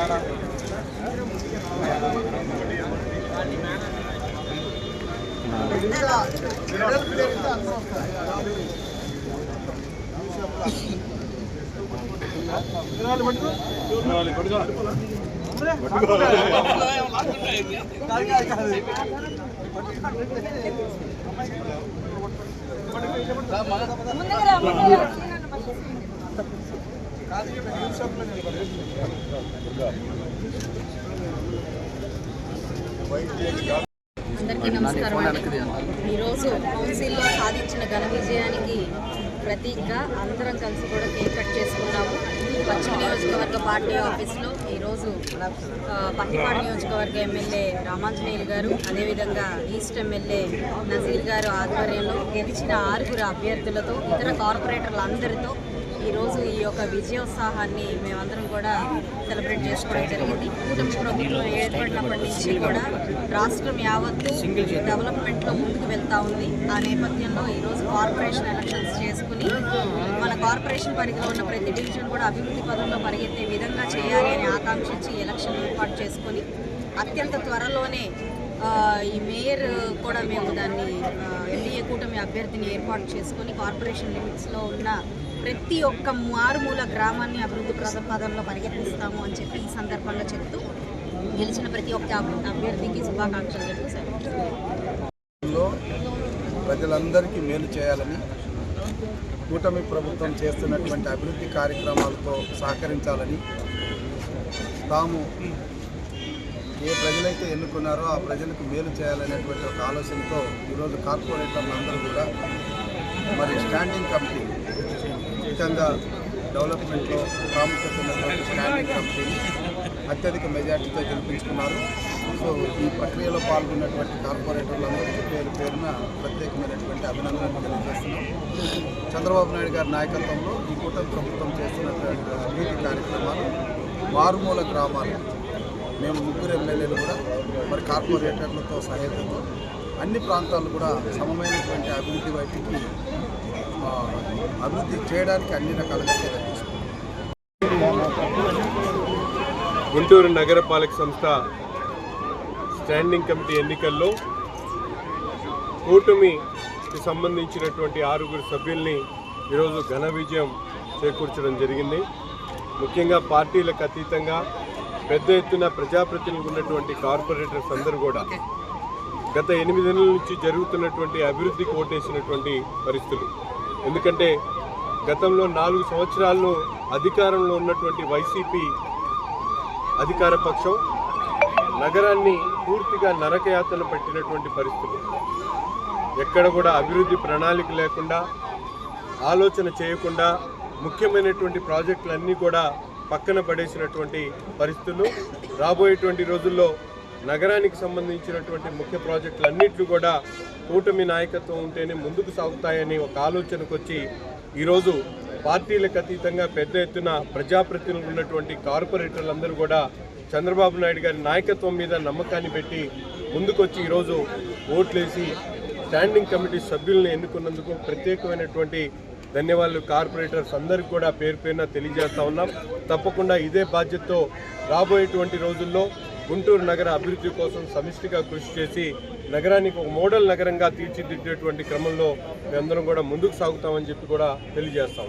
Sir ఇడు అందరికీ నమస్కారం అండి. ఈరోజు కౌన్సిల్లో సాధించిన ఘన విజయానికి ప్రతీకగా అందరం కలిసి కూడా కేక్ కట్ చేసుకున్నాము. పశ్చిమ నియోజకవర్గ పార్టీ ఆఫీస్లో ఈరోజు ఆ, నియోజకవర్గ ఎమ్మెల్యే రామాంజనేయులు గారు అదేవిధంగా ఈస్ట్ ఎమ్మెల్యే నజీర్ గారు ఆధ్వర్యంలో గెలిచిన ఆరుగురు అభ్యర్థులతో ఇతర కార్పొరేటర్లందరితో ఈరోజు ఈ యొక్క విజయోత్సాహాన్ని మేమందరం కూడా సెలబ్రేట్ చేసుకోవడం జరిగింది. కూటమి ప్రభుత్వం ఏర్పడినప్పటి నుంచి కూడా రాష్ట్రం యావత్తు డెవలప్మెంట్లో ముందుకు వెళ్తా ఉంది. ఆ నేపథ్యంలో ఈరోజు కార్పొరేషన్ ఎలక్షన్స్ చేసుకుని మన కార్పొరేషన్ పరిధిలో ఉన్న ప్రతి డివిజన్ కూడా అభివృద్ధి పదంలో పరిగెత్తే విధంగా చేయాలి అని ఆకాంక్షించి ఎలక్షన్ ఏర్పాటు చేసుకుని అత్యంత త్వరలోనే ఈ మేయర్ కూడా మేము దాన్ని ఎన్డీఏ కూటమి అభ్యర్థిని ఏర్పాటు చేసుకొని కార్పొరేషన్ లిమిట్స్లో ఉన్న ప్రతి ఒక్క మారుమూల గ్రామాన్ని అభివృద్ధి ప్రద పరిగెత్తిస్తాము అని చెప్పి ఈ సందర్భంగా చెప్తూ గెలిచిన ప్రతి ఒక్క అభ్యర్థికి శుభాకాంక్షలు చెప్తూ లో ప్రజలందరికీ మేలు చేయాలని కూటమి ప్రభుత్వం చేస్తున్నటువంటి అభివృద్ధి కార్యక్రమాలతో సహకరించాలని తాము ఏ ప్రజలైతే ఎన్నుకున్నారో ఆ ప్రజలకు మేలు చేయాలనేటువంటి ఒక ఆలోచనతో ఈరోజు కార్పొరేటర్లు అందరూ కూడా మరి స్టాండింగ్ కమిటీ ముఖ్యంగా డెవలప్మెంట్లో ప్రాముఖ్యత ఉన్నటువంటి స్టాండింగ్ కమిటీని అత్యధిక మెజార్టీతో గెలిపించుకున్నారు. సో ఈ ప్రక్రియలో పాల్గొన్నటువంటి కార్పొరేటర్లందరికీ పేరు పేరున ప్రత్యేకమైనటువంటి అభినందనలు తెలియజేస్తున్నాం. చంద్రబాబు నాయుడు గారి నాయకత్వంలో ఈ కూటమి ప్రభుత్వం చేస్తున్నటువంటి అభివృద్ధి కార్యక్రమాలు మారుమూల గ్రామాలు మేము ముగ్గురు ఎమ్మెల్యేలు కూడా మరి కార్పొరేటర్లతో సహాయంతో అన్ని ప్రాంతాలు కూడా సమమైనటువంటి అభివృద్ధి వైపుకి అభివృద్ధి చేయడానికి అన్ని రకాలుగా గుంటూరు నగరపాలక సంస్థ స్టాండింగ్ కమిటీ ఎన్నికల్లో కూటమికి సంబంధించినటువంటి ఆరుగురు సభ్యుల్ని ఈరోజు ఘన విజయం చేకూర్చడం జరిగింది. ముఖ్యంగా పార్టీలకు అతీతంగా పెద్ద ఎత్తున ప్రజాప్రతినిధులు ఉన్నటువంటి కార్పొరేటర్స్ అందరూ కూడా గత ఎనిమిది నెలల నుంచి జరుగుతున్నటువంటి అభివృద్ధికి ఓటేసినటువంటి పరిస్థితులు. ఎందుకంటే గతంలో నాలుగు సంవత్సరాల్లో అధికారంలో ఉన్నటువంటి వైసీపీ అధికార పక్షం నగరాన్ని పూర్తిగా నరకయాతన పెట్టినటువంటి పరిస్థితులు ఎక్కడ కూడా అభివృద్ధి ప్రణాళిక లేకుండా ఆలోచన చేయకుండా ముఖ్యమైనటువంటి ప్రాజెక్టులన్నీ కూడా పక్కన పడేసినటువంటి పరిస్థితులు. రాబోయేటువంటి రోజుల్లో నగరానికి సంబంధించినటువంటి ముఖ్య ప్రాజెక్టులన్నింటినీ కూడా కూటమి నాయకత్వం ఉంటేనే ముందుకు సాగుతాయని ఒక ఆలోచనకు వచ్చి ఈరోజు పార్టీలకు అతీతంగా పెద్ద ఎత్తున ప్రజాప్రతినిధులు ఉన్నటువంటి కార్పొరేటర్లందరూ కూడా చంద్రబాబు నాయుడు గారి నాయకత్వం మీద నమ్మకాన్ని పెట్టి ముందుకొచ్చి ఈరోజు ఓట్లేసి స్టాండింగ్ కమిటీ సభ్యులను ఎన్నుకున్నందుకు ప్రత్యేకమైనటువంటి ధన్యవాదాలు. కార్పొరేటర్స్ అందరికీ కూడా పేరు పేరున తెలియజేస్తా ఉన్నాం. తప్పకుండా ఇదే బాధ్యతతో రాబోయేటువంటి రోజుల్లో గుంటూరు నగర అభివృద్ధి కోసం సమిష్టిగా కృషి చేసి నగరానికి ఒక మోడల్ నగరంగా తీర్చిదిద్దేటువంటి క్రమంలో మేమందరం కూడా ముందుకు సాగుతామని చెప్పి కూడా తెలియజేస్తా